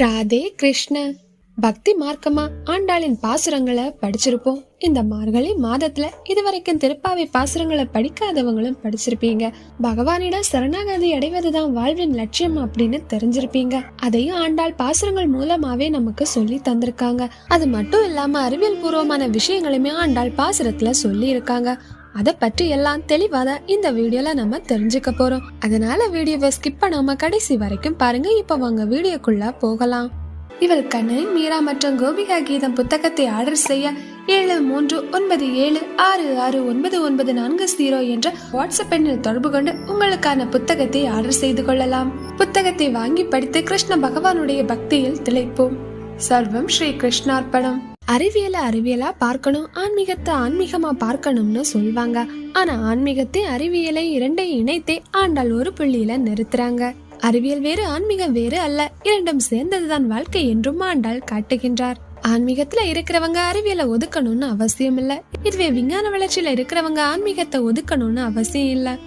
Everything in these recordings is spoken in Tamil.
ராதே கிருஷ்ண. பக்தி மார்க்கமா ஆண்டாளின் பாசுரங்களை படிச்சிருப்போம். இந்த மார்கழி மாதத்துல இதுவரைக்கும் திருப்பாவை பாசுரங்களை படிக்காதவங்களும் படிச்சிருப்பீங்க. பகவானிடம் சரணாகதி அடைவதுதான் வாழ்வின் லட்சியம் அப்படின்னு தெரிஞ்சிருப்பீங்க. அதையும் ஆண்டாள் பாசுரங்கள் மூலமாவே நமக்கு சொல்லி தந்திருக்காங்க. அது மட்டும் இல்லாம அறிவியல் பூர்வமான விஷயங்களுமே ஆண்டாள் பாசுரத்துல சொல்லி இருக்காங்க அதை பற்றி எல்லாம் தெளிவாக தான் இந்த வீடியோல நம்ம தெரிஞ்சுக்க போறோம். அதனால வீடியோவை ஸ்கிப் பண்ணாம கடைசி வரைக்கும் பாருங்க. இப்போ வாங்க வீடியோக்குள்ள போகலாம். இவள் கண்ணை மீரா மற்றும் கோபிகா கீதம் புத்தகத்தை ஆர்டர் செய்ய ஏழு மூன்று ஒன்பது ஏழு ஆறு ஆறு ஒன்பது ஒன்பது நான்கு ஜீரோ என்ற வாட்ஸ்அப் எண்ணில் தொடர்பு கொண்டு உங்களுக்கான புத்தகத்தை ஆர்டர் செய்து கொள்ளலாம். புத்தகத்தை வாங்கி படித்து கிருஷ்ண பகவானுடைய பக்தியில் திளைப்போம். சர்வம் ஸ்ரீ கிருஷ்ணார்ப்பணம் அறிவியலை அறிவியலா பார்க்கணும் ஆன்மீகத்தை ஆன்மீகமா பார்க்கணும்னு சொல்வாங்க. ஆனா ஆன்மீகத்தை அறிவியலை இரண்டை இணைத்தே ஆண்டாள் ஒரு புள்ளியில நிறுத்துறாங்க. அறிவியல் வேறு ஆன்மீகம் வேறு அல்ல. இரண்டும் சேர்ந்ததுதான் வாழ்க்கை என்றும் ஆண்டாள் காட்டுகின்றார். ஆன்மீகத்துல இருக்கிறவங்க அறிவியலை ஒதுக்கணும்னு அவசியம் இல்ல. இதுவே விஞ்ஞான வளர்ச்சியில இருக்கிறவங்க ஆன்மீகத்தை ஒதுக்கணும்னு அவசியம் இல்ல.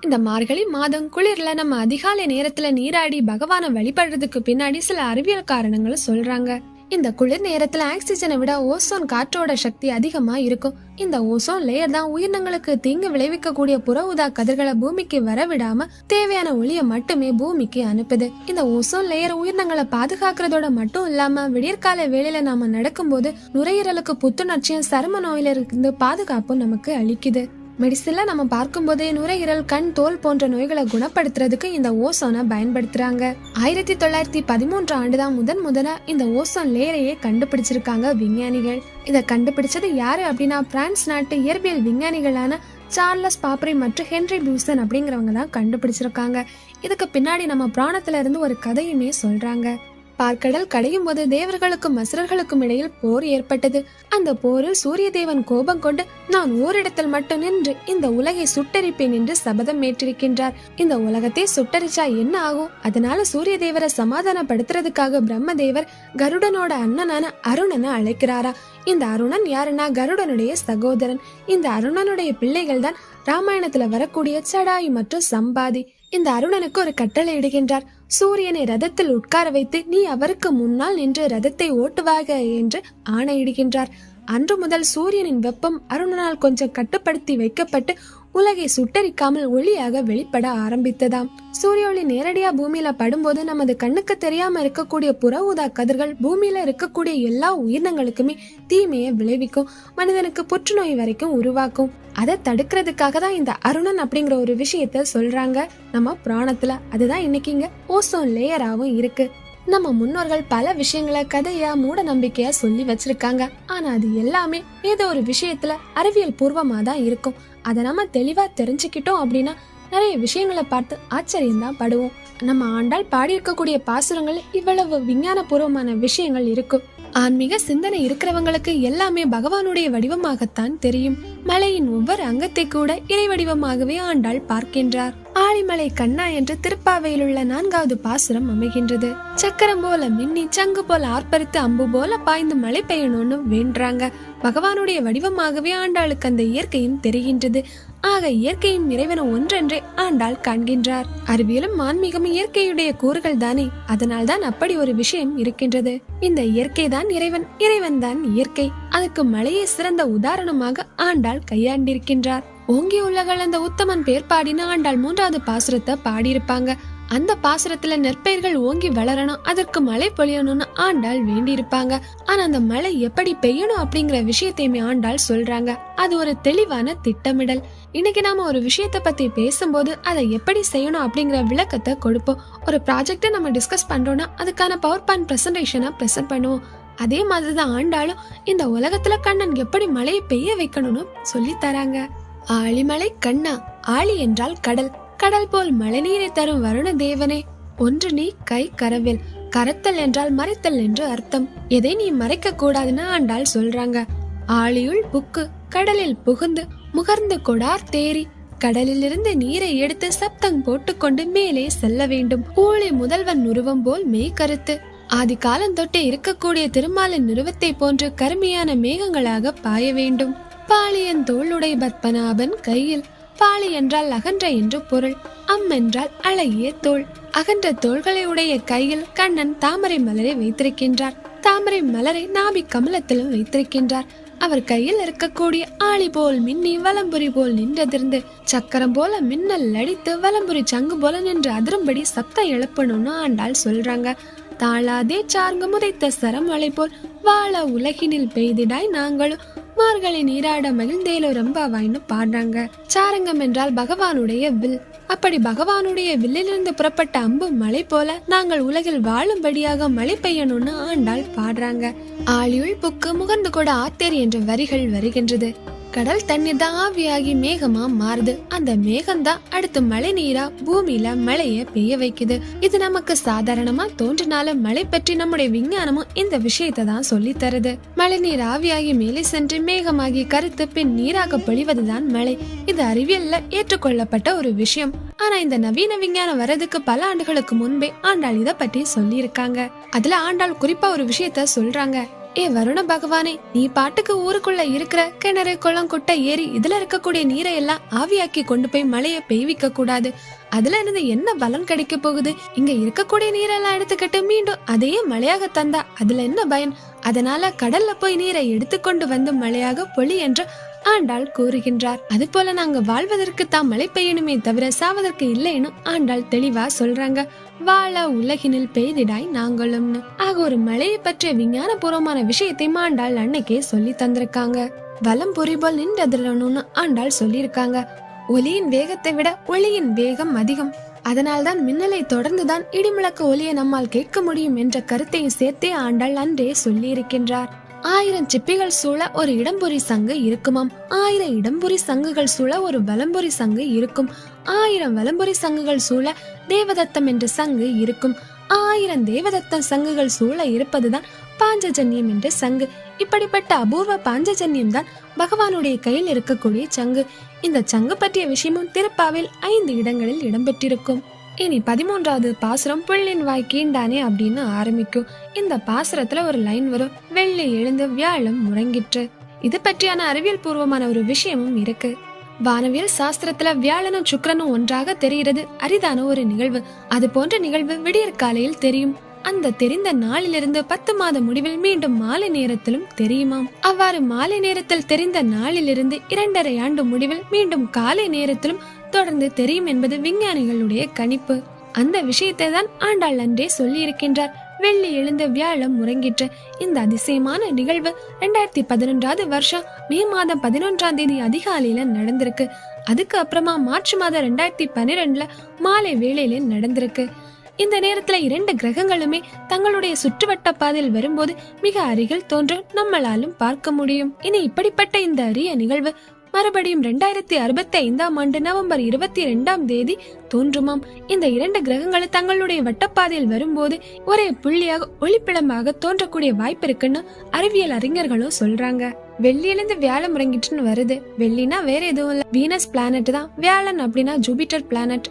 இந்த மார்கழி மாதம் குளிர்ல நம்ம அதிகாலை நேரத்துல நீராடி பகவானை வழிபடுறதுக்கு பின்னாடி சில அறிவியல் காரணங்களை சொல்றாங்க. இந்த குளிர் நேரத்துல ஆக்சிஜனை விட ஓசோன் காற்றோட சக்தி அதிகமா இருக்கும். இந்த ஓசோன் லேயர் தான் உயிரினங்களுக்கு தீங்கு விளைவிக்கக்கூடிய புற உதா கதிர்களை பூமிக்கு வரவிடாம தேவையான ஒளியை மட்டுமே பூமிக்கு அனுப்புது. இந்த ஓசோன் லேயர் உயிரினங்களை பாதுகாக்கிறதோட மட்டும் இல்லாம விடியற்கால வேலையில நாம நடக்கும்போது நுரையீரலுக்கு புத்துணர்ச்சியும் சரும நோயில இருந்து பாதுகாப்பும் நமக்கு அளிக்குது. மெடிசனில் நம்ம பார்க்கும்போதே நுரையீரல் கண் தோல் போன்ற நோய்களை குணப்படுத்துறதுக்கு இந்த ஓசோனை பயன்படுத்துறாங்க. ஆயிரத்தி தொள்ளாயிரத்தி பதிமூன்று ஆண்டுதான் முதன் முதல இந்த ஓசோன் லேயரையே கண்டுபிடிச்சிருக்காங்க விஞ்ஞானிகள். இதை கண்டுபிடிச்சது யாரு அப்படின்னா பிரான்ஸ் நாட்டு இயற்பியல் விஞ்ஞானிகளான சார்லஸ் பாப்ரி மற்றும் ஹென்ரி பியூசன் அப்படிங்கிறவங்க தான் கண்டுபிடிச்சிருக்காங்க. இதுக்கு பின்னாடி நம்ம புராணத்துல இருந்து ஒரு கதையுமே சொல்றாங்க. பார்க்கடல் கடையும் போது தேவர்களுக்கும் அசுரர்களுக்கும் இடையில் போர் ஏற்பட்டது. அந்த போரில் சூரிய தேவன் கோபம் கொண்டு நான் ஓரிடத்தில் மட்டும் நின்று இந்த உலகை சுட்டரிப்பேன் என்று சபதம் ஏற்றிருக்கின்றார். இந்த உலகத்தை சுட்டரிச்சா என்ன ஆகும்? அதனால சூரிய தேவரை சமாதானப்படுத்துறதுக்காக பிரம்மதேவர் கருடனோட அண்ணனான அருணனை அழைக்கிறாரா? இந்த அருணன் யாருன்னா? கருடனுடைய சகோதரன். இந்த அருணனுடைய பிள்ளைகள் தான் ராமாயணத்துல வரக்கூடிய சடாயு மற்றும் சம்பாதி. இந்த அருணனுக்கு ஒரு கட்டளை இடுகின்றார். சூரியனை ரதத்தில் உட்கார வைத்து நீ அவருக்கு முன்னால் நின்று ரதத்தை ஓட்டுவாக என்று ஆணையிடுகின்றார். அன்று முதல் சூரியனின் வெப்பம் அருணனால் கொஞ்சம் கட்டுப்படுத்தி வைக்கப்பட்டு உலகை சுட்டரிக்காமல் ஒளியாக வெளிப்பட ஆரம்பித்ததாம். சூரிய ஒளி நேரடியா பூமியில படும்போது நமது கண்ணுக்கு தெரியாம இருக்கக்கூடிய புற ஊதா கதிர்கள் பூமியில இருக்கக்கூடிய எல்லா உயிரினங்களுக்குமே தீமையை விளைவிக்கும் மனிதனுக்கு புற்றுநோய் வரைக்கும் உருவாக்கும். அதை தடுக்கிறதுக்காக தான் இந்த அருணன் அப்படிங்கிற ஒரு விஷயத்த சொல்றாங்க. நம்ம புராணத்துல அதுதான் இன்னைக்கு இங்க ஓசோன் லேயராகவும் இருக்கு. நம்ம முன்னோர்கள் பல விஷயங்களை கதையா மூட நம்பிக்கையா சொல்லி வச்சிருக்காங்க. ஆனா அது எல்லாமே ஏதோ ஒரு விஷயத்துல அறிவியல் பூர்வமா தான் இருக்கும். அதை நம்ம தெளிவா தெரிஞ்சுக்கிட்டோம் அப்படின்னா நிறைய விஷயங்களை பார்த்து ஆச்சரியம்தான் படுவோம். நம்ம ஆண்டால் பாடியிருக்கக்கூடிய பாசுரங்கள் இவ்வளவு விஞ்ஞான பூர்வமான விஷயங்கள் இருக்கும். ஆன்மீக சிந்தனை இருக்கிறவங்களுக்கு எல்லாமே பகவானுடைய வடிவமாகத்தான் தெரியும். மலையின் ஒவ்வொரு அங்கத்தை கூட இறை வடிவமாகவே ஆண்டாள் பார்க்கின்றார். ஆழிமலை கண்ணா என்று திருப்பாவையில் உள்ள நான்காவது பாசுரம் அமைகின்றது. சக்கரம் போல மின்னி சங்கு போல ஆர்ப்பரித்து அம்பு போல பாய்ந்து மழை பெய்யணும்னு வேண்டுறாங்க. பகவானுடைய வடிவமாகவே ஆண்டாளுக்கு அந்த இயற்கையும் தெரிகின்றது. ஆக இயற்கையும் இறைவனும் ஒன்றென்றே ஆண்டாள் காண்கின்றார். அறிவியலும் ஆன்மீகமும் இயற்கையுடைய கூறுகள் தானே. அதனால் தான் அப்படி ஒரு விஷயம் இருக்கின்றது. இந்த இயற்கை தான் இறைவன் இறைவன் தான் இயற்கை. அதுக்கு மழையை சிறந்த உதாரணமாக ஆண்டாள் கையாண்டிருக்கின்றார். ஓங்கி உலகள் அந்த உத்தமன் பேர் பாடின ஆண்டாள் மூன்றாவது பாசுரத்தை பாடியிருப்பாங்க. அந்த பாசுரத்துல நெற்பயிர்கள் ஓங்கி வளரணும் அதற்கு மழை பொழியணும்னு ஆண்டாள் வேண்டி இருப்பாங்க ஆனா அந்த மழை எப்படி பெய்யணும் அப்படிங்கிற விஷயத்தையுமே ஆண்டாள் சொல்றாங்க. அது ஒரு தெளிவான திட்டமிடல். இன்னைக்கு நாம ஒரு விஷயத்த பத்தி பேசும்போது அதை எப்படி செய்யணும் அப்படிங்கிற விளக்கத்தை கொடுப்போம். ஒரு ப்ராஜெக்டை நம்ம டிஸ்கஸ் பண்றோம்னா அதுக்கான பவர் பாயிண்ட் ப்ரெசன்டேஷனை ப்ரெசென்ட் பண்ணுவோம். அதே மாதிரிதான் ஆண்டாலும் இந்த உலகத்துல கண்ணன் எப்படி மழையை பெய்ய வைக்கணும்னு சொல்லி தராங்க. ஆழிமலை கண்ணா ஆழி என்றால் கடல். கடல் போல் மழைநீரை தரும் வருண தேவனே ஒன்று நீ கை கரவில் கரத்தல் என்றால் மறைத்தல் என்று அர்த்தம். எதை நீ மறைக்க கூடாதுன்னு ஆண்டாள் சொல்றாங்க. ஆழியுள் புக்கு கடலில் புகுந்து முகர்ந்து கொடார் தேரி கடலிலிருந்து நீரை எடுத்து சப்தம் போட்டுக்கொண்டு மேலே செல்ல வேண்டும். ஊழி முதல்வன் உருவம் போல் மெய் கருத்து. ஆதி காலந்தொட்டே இருக்கக்கூடிய திருமாலின் நிறுவத்தை போன்று கருமையான மேகங்களாக பாய வேண்டும். பாலியன் தோளுடை பத்மநாபன் கையில். பாலி என்றால் அகன்ற என்று பொருள். அம் என்றால் அழகிய தோள். அகன்ற தோள்களை உடைய கையில் கண்ணன் தாமரை மலரை வைத்திருக்கின்றார். தாமரை மலரை நாபி கமலத்திலும் வைத்திருக்கின்றார். அவர் கையில் இருக்கக்கூடிய ஆளி போல் மின்னி வலம்புரி போல் நின்றதிருந்து சக்கரம் போல மின்னல் அடித்து வலம்புரி சங்கு போல நின்று அதிரும்படி சப்தம் எழுப்பணும்னு ஆண்டாள் சொல்றாங்க. தாளாதே சார்ந்து முதைத்த சரமழை போல் வாழ உலகினில் பெய்திடாய் நாங்களும். மார்கழி நீராட மகிழ்ந்தேலோ ரம்பாவாய்னு பாடுறாங்க. சாரங்கம் என்றால் பகவானுடைய வில். அப்படி பகவானுடைய வில்லிலிருந்து புறப்பட்ட அம்பு மழை போல நாங்கள் உலகில் வாழும்படியாக மழை பெய்யணும்னு ஆண்டாள் பாடுறாங்க. ஆழியுள் புக்கு முகர்ந்து கூட ஆத்தேர் என்ற வரிகள் வருகின்றது. கடல் தண்ணீர் தான் ஆவியாகி மேகமா மாறுது. அந்த மேகம் தான் அடுத்து மழை நீரா பூமியில மழைய பெய்ய வைக்குது. இது நமக்கு சாதாரணமா தோன்றினாலும் மழை பற்றி நம்முடைய விஞ்ஞானமும் இந்த விஷயத்தை தான் சொல்லி தருது. மழை நீர் ஆவியாகி மேலே சென்று மேகமாகி கருத்து பின் நீராக பொழிவதுதான் மழை. இது அறிவியல்ல ஏற்றுக்கொள்ளப்பட்ட ஒரு விஷயம். ஆனா இந்த நவீன விஞ்ஞானம் வர்றதுக்கு பல ஆண்டுகளுக்கு முன்பே ஆண்டாள் இத பற்றி சொல்லியிருக்காங்க. அதுல ஆண்டாள் குறிப்பா ஒரு விஷயத்த சொல்றாங்க. ஏ வருண பகவானே நீ பாட்டுக்கு ஊருக்குள்ள இருக்கிற கிணறு குளம் குட்டை ஏரி இதுல இருக்கக்கூடிய நீரை எல்லாம் ஆவியாக்கி கொண்டு போய் மழைய பெய்விக்க கூடாது. அதுல இருந்து என்ன பலன் கிடைக்க போகுது? இங்க இருக்கக்கூடிய நீரெல்லாம் எடுத்துக்கிட்டு மீண்டும் அதையே மழையாக தந்தா அதுல என்ன பயன்? அதனால கடல்ல போய் நீரை எடுத்துக்கொண்டு வந்து மழையாக பொழி என்று ஆண்டாள் கூறுகின்றார். அது போல நாங்க வாழ்வதற்கு தான் மழை பெய்யணுமே தவிர சாவதற்கு இல்லைன்னு ஆண்டாள் தெளிவா சொல்றாங்க. வாழ உலகினில் பெய்திடாய் நாங்களும்னு ஆக ஒரு மலையை பற்றிய விஞ்ஞானபூர்வமான விஷயத்தை ஆண்டாள் அன்னைக்கே சொல்லி தந்திருக்காங்க. வலம் பொறிபோல் நின்றதிரணும்னு ஆண்டாள் சொல்லியிருக்காங்க. ஒலியின் வேகத்தை விட ஒளியின் வேகம் அதிகம். அதனால்தான் மின்னலை தொடர்ந்துதான் இடிமுழக்க ஒலியை நம்மால் கேட்க முடியும் என்ற கருத்தையும் சேர்த்தே ஆண்டாள் அன்றே சொல்லியிருக்கின்றார். ஆயிரம் சிப்பிகள் சூழ ஒரு இடம்புரி சங்கு இருக்குமாம். ஆயிரம் இடம்புரி சங்குகள் சூழ ஒரு வலம்புரி சங்கு இருக்கும். ஆயிரம் வலம்புரி சங்குகள் சூழ தேவதத்தம் என்ற சங்கு இருக்கும். ஆயிரம் தேவதத்தம் சங்குகள் சூழ இருப்பதுதான் பாஞ்சஜன்யம் என்ற சங்கு. இப்படிப்பட்ட அபூர்வ பாஞ்சஜன்யம் தான் பகவானுடைய கையில் இருக்கக்கூடிய சங்கு. இந்த சங்கு பற்றிய விஷயமும் திருப்பாவில் ஐந்து இடங்களில் இடம்பெற்றிருக்கும். இனி பதிமூன்றாவது பாசுரம் புள்ளின் வாய் கீண்டானே அப்படின்னு ஆரம்பிக்கும். இந்த பாசுரத்துல ஒரு லைன் வரும். வெள்ளி எழுந்து வியாழம் முறங்கிற்று இது பற்றியான அறிவியல் பூர்வமான ஒரு விஷயமும் இருக்கு. வானவியல் சாஸ்திரத்துல வியாழனும் சுக்கரனும் ஒன்றாக தெரிகிறது. அரிதான ஒரு நிகழ்வு. அது போன்ற நிகழ்வு விடியற் காலையில் தெரியும். அந்த தெரிந்த நாளிலிருந்து பத்து மாத முடிவில் மீண்டும் மாலை நேரத்திலும் தெரியுமாம். அவ்வாறு மாலை நேரத்தில் தெரிந்த நாளிலிருந்து இரண்டரை ஆண்டு முடிவில் மீண்டும் காலை நேரத்திலும் தொடர்ந்து தெரியும் என்பது விஞ்ஞானிகளுடைய கணிப்பு. அந்த விஷயத்தை தான் ஆண்டாள் அன்றே சொல்லி இருக்கின்றார் வெள்ளி எழுந்த வியாழம் முறங்கிற்று. இந்த அதிசயமான நிகழ்வு ரெண்டாயிரத்தி பதினொன்றாவது வருஷம் மே மாதம் பதினொன்றாம் தேதி அதிகாலையில நடந்திருக்கு. அதுக்கு அப்புறமா மார்ச் மாதம் ரெண்டாயிரத்தி பன்னிரெண்டுல மாலை வேளையில நடந்திருக்கு. இந்த நேரத்துல இரண்டு கிரகங்களுமே தங்களுடைய சுற்றுவட்ட பாதையில் வரும்போது மிக அருகில் தோன்றும் நம்மளாலும் பார்க்க முடியும். இனி இப்படிப்பட்ட இந்த அரிய நிகழ்வு மறுபடியும் ரெண்டாயிரத்தி அறுபத்தி ஐந்தாம் ஆண்டு நவம்பர் இருபத்தி இரண்டாம் தேதி தோன்றுமாம். இந்த இரண்டு கிரகங்கள் தங்களுடைய வட்டப்பாதையில் வரும்போது ஒரே புள்ளியாக ஒளிப்பிடமாக தோன்றக்கூடிய வாய்ப்பு இருக்குன்னு அறிவியல் அறிஞர்களும் சொல்றாங்க. வெள்ளியிலிருந்து வியாழம் முறங்கிட்டுன்னு வருது. வெள்ளினா வேற எதுவும் இல்ல. வீனஸ் பிளானட் தான். வியாழன் அப்படின்னா ஜூபிட்டர் பிளானட்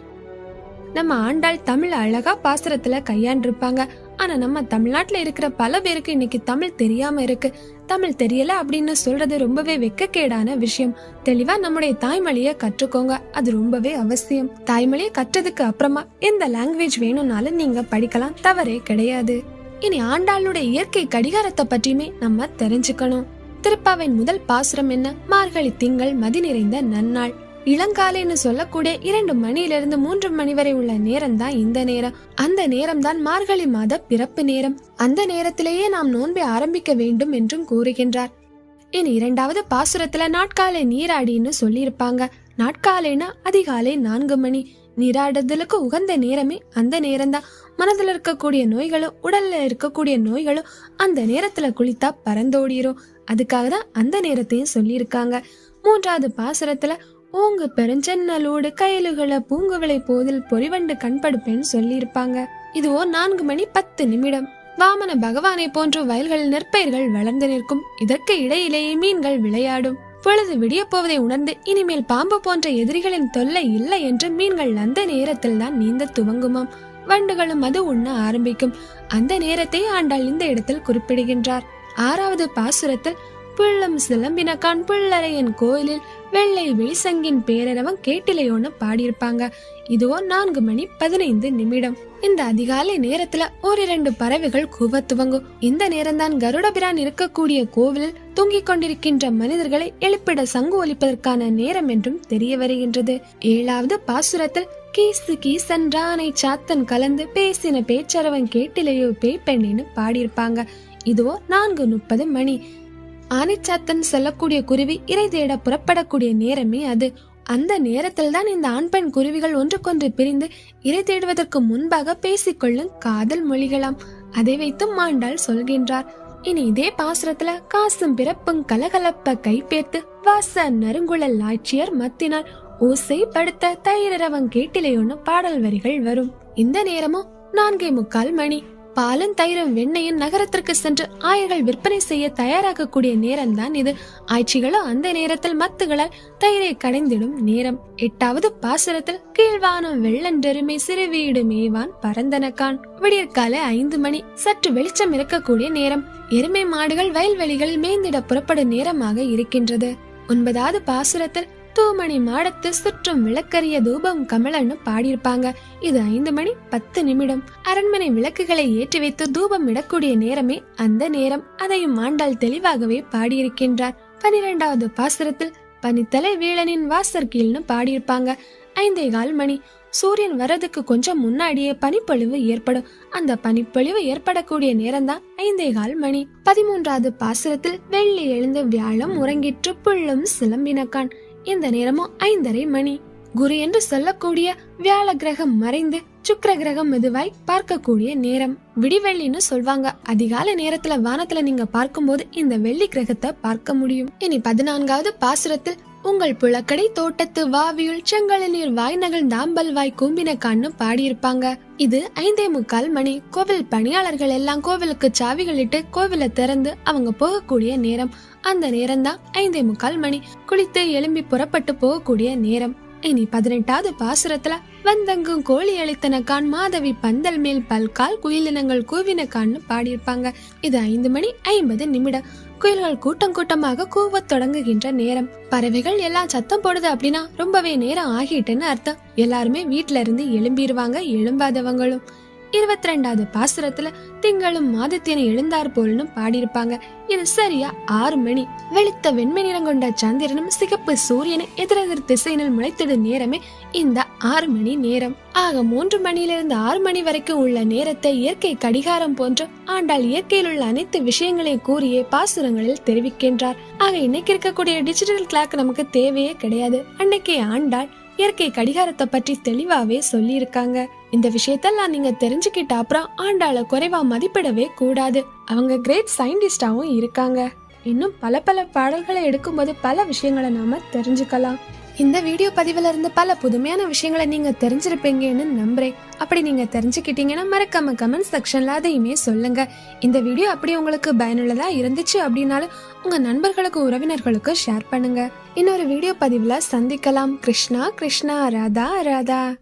நம்ம ஆண்டாள் தமிழ் அழகா பாசுரத்துல கையாண்டிருப்பாங்க. ஆனா நம்ம தமிழ்நாட்டுல இருக்கிற பல பேருக்கு இன்னைக்கு தமிழ் தெரியாம இருக்கு. தமிழ் தெரியல அப்படின்னு சொல்றது ரொம்பவே வெக்கக்கேடான விஷயம். தெளிவா நம்முடைய தாய்மொழிய கற்றுக்கோங்க. அது ரொம்பவே அவசியம். தாய்மொழியை கற்றதுக்கு அப்புறமா எந்த லாங்குவேஜ் வேணும்னாலும் நீங்க படிக்கலாம். தவறே கிடையாது. இனி ஆண்டாளுடைய இயற்கை கடிகாரத்தை பற்றியுமே நம்ம தெரிஞ்சுக்கணும். திருப்பாவின் முதல் பாசுரம் என்ன? மார்கழி திங்கள் மதி நிறைந்த நன்னாள். இளங்காலைன்னு சொல்லக்கூடிய இரண்டு மணியிலிருந்து மூன்று மணி வரை உள்ள நேரம் தான் இந்த நேரம். அந்த நேரம் தான் மார்கழி மாத பிறப்பு நேரம். அந்த நேரத்திலேயே நாம் நோன்பை ஆரம்பிக்க வேண்டும் என்றும் கூறுகின்றார். இனி இரண்டாவது பாசுரத்துல நாட்காலை நீராடின்னு சொல்லியிருப்பாங்க. நாட்காலைனா அதிகாலை நான்கு மணி. நீராடுதலுக்கு உகந்த நேரமே அந்த நேரம்தான். மனதில் இருக்கக்கூடிய நோய்களும் உடல்ல இருக்கக்கூடிய நோய்களும் அந்த நேரத்துல குளித்தா பறந்தோடிரும். அதுக்காக தான் அந்த நேரத்தையும் சொல்லியிருக்காங்க. மூன்றாவது பாசுரத்துல ஓங்கு பெருஞ்சன்னலோடு கயலுகளை பூங்குவளை போதில் பொறிவண்டு கண்படுப்பேன்னு சொல்லியிருப்பாங்க. இதுவோ நான்கு மணி பத்து நிமிடம். வாமன பகவானை போன்ற வயல்களில் நெற்பயிர்கள் வளர்ந்து நிற்கும். இதற்கு இடையிலேயே மீன்கள் விளையாடும். பொழுது விடிய போவதை உணர்ந்து இனிமேல் பாம்பு போன்ற எதிரிகளின் தொல்லை இல்லை என்று மீன்கள் அந்த நேரத்தில் தான் நீந்த துவங்குமாம். வண்டுகளும் அது உண்ண ஆரம்பிக்கும். அந்த நேரத்தை ஆண்டாள் இந்த இடத்தில் குறிப்பிடுகின்றார். ஆறாவது பாசுரத்தில் புள்ளம் சிலம்பினக்கான் புள்ளரையன் கோயிலில் வெள்ளை வெளிசங்கின் பேரரவன் கேட்டிலையோன்னு பாடியிருப்பாங்க. இதுவோ நான்கு மணி பதினைந்து நிமிடம். இந்த அதிகாலை நேரத்துல ஓரிரண்டு பறவைகள் கூவ துவங்கும். இந்த நேரம்தான் கருடபிரான் இருக்கக்கூடிய கோவிலில் தூங்கிக் கொண்டிருக்கின்ற மனிதர்களை எழுப்பிட சங்கு ஒலிப்பதற்கான நேரம் என்றும் தெரிய வருகின்றது. ஏழாவது பாசுரத்தில் கீசு கீசன்றானை சாத்தன் கலந்து பேசின பேச்சரவன் கேட்டிலையோ பேய்ப்பெண்ணின்னு பாடியிருப்பாங்க. இதுவோ நான்கு முப்பது மணி. ஆனைச்சாத்தன் சொல்லக்கூடிய குருவி இறை தேட புறப்படக்கூடிய நேரமே அது. அந்த நேரத்தில் தான் இந்த ஆண் பெண் குருவிகள் ஒன்றுக்கொன்று பிரிந்து இறை தேடுவதற்கு முன்பாக பேசிக்கொள்ளும் காதல் மொழிகளாம். அதை வைத்தும் மாண்டாள் சொல்கின்றார். இனி இதே பாசுரத்துல காசும் பிறப்பும் கலகலப்ப கைப்பேர்த்து வாச நறுங்குழல் ஆட்சியர் மத்தினார் ஓசை படுத்த தயிரவன் கேட்டிலையொன்னு பாடல் வரிகள் வரும். இந்த நேரமும் நான்கே முக்கால் மணி. பாலும் தயிரும் வெண்ணையும் நகரத்திற்கு சென்று ஆயர்கள் விற்பனை செய்ய தயாராகக்கூடிய நேரம் தான் இது. ஆட்சிகளும் அந்த நேரத்தில் மத்துகளால் தயிரை கடைந்திடும் நேரம். எட்டாவது பாசுரத்தில் கீழ்வானம் வெள்ளன்றெருமை சிறு வீடு மேவான் பரந்தனக்கான். விடியற்கால ஐந்து மணி. சற்று வெளிச்சம் இருக்கக்கூடிய நேரம். எருமை மாடுகள் வயல்வெளிகளில் மேய்ந்திட புறப்படும் நேரமாக இருக்கின்றது. ஒன்பதாவது பாசுரத்தில் தூமணி மாடத்து சுற்றும் விளக்கரிய தூபம் கமலன்னு பாடியிருப்பாங்க. இது ஐந்து மணி பத்து நிமிடம். அரண்மனை விளக்குகளை ஏற்றி வைத்து தூபம் இடக்கூடிய நேரமே அந்த நேரம். அதையும் ஆண்டாள் தெளிவாகவே பாடியிருக்கின்றார். பனிரெண்டாவது பாசுரத்தில் பனித்தலை வீழனின் வாசர் கீழ்னு பாடியிருப்பாங்க. ஐந்தே கால் மணி. சூரியன் வரதுக்கு கொஞ்சம் முன்னாடியே பனிப்பொழிவு ஏற்படும். அந்த பனிப்பொழிவு ஏற்படக்கூடிய நேரம்தான் ஐந்தே கால் மணி. பதிமூன்றாவது பாசுரத்தில் வெள்ளி எழுந்து வியாழம் உறங்கிற்று புள்ளும் சிலம்பினக்கான். இந்த நேரமும் ஐந்தரை மணி. குரு என்று சொல்லக்கூடிய வியாழ கிரகம் மறைந்து சுக்கிர கிரகம் மெதுவாய் பார்க்கக்கூடிய நேரம். விடிவெள்ளின்னு சொல்வாங்க. அதிகாலை நேரத்துல வானத்துல நீங்க பார்க்கும்போது இந்த வெள்ளி கிரகத்தை பார்க்க முடியும். இனி பதினான்காவது பாசுரத்தில் உங்கள் புலக்கடை தோட்டத்து வாவியுள் செங்கல நீர் வாய்நகல் தாம்பல் வாய் கூம்பின கண்ணு பாடியிருப்பாங்க. இது ஐந்தே முக்கால் மணி. கோவில் பணியாளர்கள் எல்லாம் கோவிலுக்கு சாவிகளிட்டு கோவிலை திறந்து அவங்க போகக்கூடிய நேரம். அந்த நேரம் தான் ஐந்தே முக்கால் மணி. குளித்து எழும்பி புறப்பட்டு போகக்கூடிய நேரம். இனி பதினெட்டாவது பாசுரத்துல வந்தங்கும் கோழி அளித்தனக்கான் மாதவி பந்தல் மேல் பல்கால் குயிலினங்கள் கூவினக்கான்னு பாடியிருப்பாங்க. இது ஐந்து மணி ஐம்பது நிமிடம். குயில்கள் கூட்டம் கூட்டமாக கூவத் தொடங்குகின்ற நேரம். பறவைகள் எல்லாம் சத்தம் போடுது அப்படின்னா ரொம்பவே நேரம் ஆகிட்டுன்னு அர்த்தம். எல்லாருமே வீட்ல இருந்து எழும்பிடுவாங்க எழும்பாதவங்களும். இருபத்தி ரெண்டாவது பாசுரத்துல திங்களும் மாதத்தியனை எழுந்தார் போல்னு பாடியிருப்பாங்க. இது சரியா ஆறு மணி. வெளுத்த வெண்மை நிறம் கொண்ட சந்திரனும் சிகப்பு சூரியனை எதிரெதிர் திசையினில் முளைத்திடும் நேரமே இந்த ஆறு மணி நேரம். ஆக மூன்று மணியிலிருந்து ஆறு மணி வரைக்கும் உள்ள நேரத்தை இயற்கை கடிகாரம் போன்று ஆண்டாள் இயற்கையில் உள்ள அனைத்து விஷயங்களை கூறியே பாசுரங்களில் தெரிவிக்கின்றார். ஆக இன்னைக்கு இருக்கக்கூடிய டிஜிட்டல் கிளாக் நமக்கு தேவையே கிடையாது. அன்னைக்கு ஆண்டாள் இயற்கை கடிகாரத்தை பற்றி தெளிவாவே சொல்லியிருக்காங்க. இந்த விஷயத்தெல்லாம் நீங்க தெரிஞ்சுக்கிட்ட அப்புறம் ஆண்டாள குறைவா மதிப்பிடவே கூடாது. அவங்க கிரேட் சயின்டிஸ்டாவும் இருக்காங்க. இன்னும் பல பல பாடல்களை எடுக்கும்போது பல விஷயங்களை நாம தெரிஞ்சுக்கலாம். இந்த வீடியோ பதிவில் இருந்து பல புதுமையான விஷயங்களை நீங்கள் தெரிஞ்சிருப்பீங்கன்னு நம்புறேன். அப்படி நீங்கள் தெரிஞ்சுக்கிட்டீங்கன்னா மறக்காம கமெண்ட் செக்ஷனில் அதையுமே சொல்லுங்க. இந்த வீடியோ அப்படி உங்களுக்கு பயனுள்ளதாக இருந்துச்சு அப்படின்னாலும் உங்கள் நண்பர்களுக்கு உறவினர்களுக்கு ஷேர் பண்ணுங்க. இன்னொரு வீடியோ பதிவில் சந்திக்கலாம். கிருஷ்ணா கிருஷ்ணா ராதா ராதா.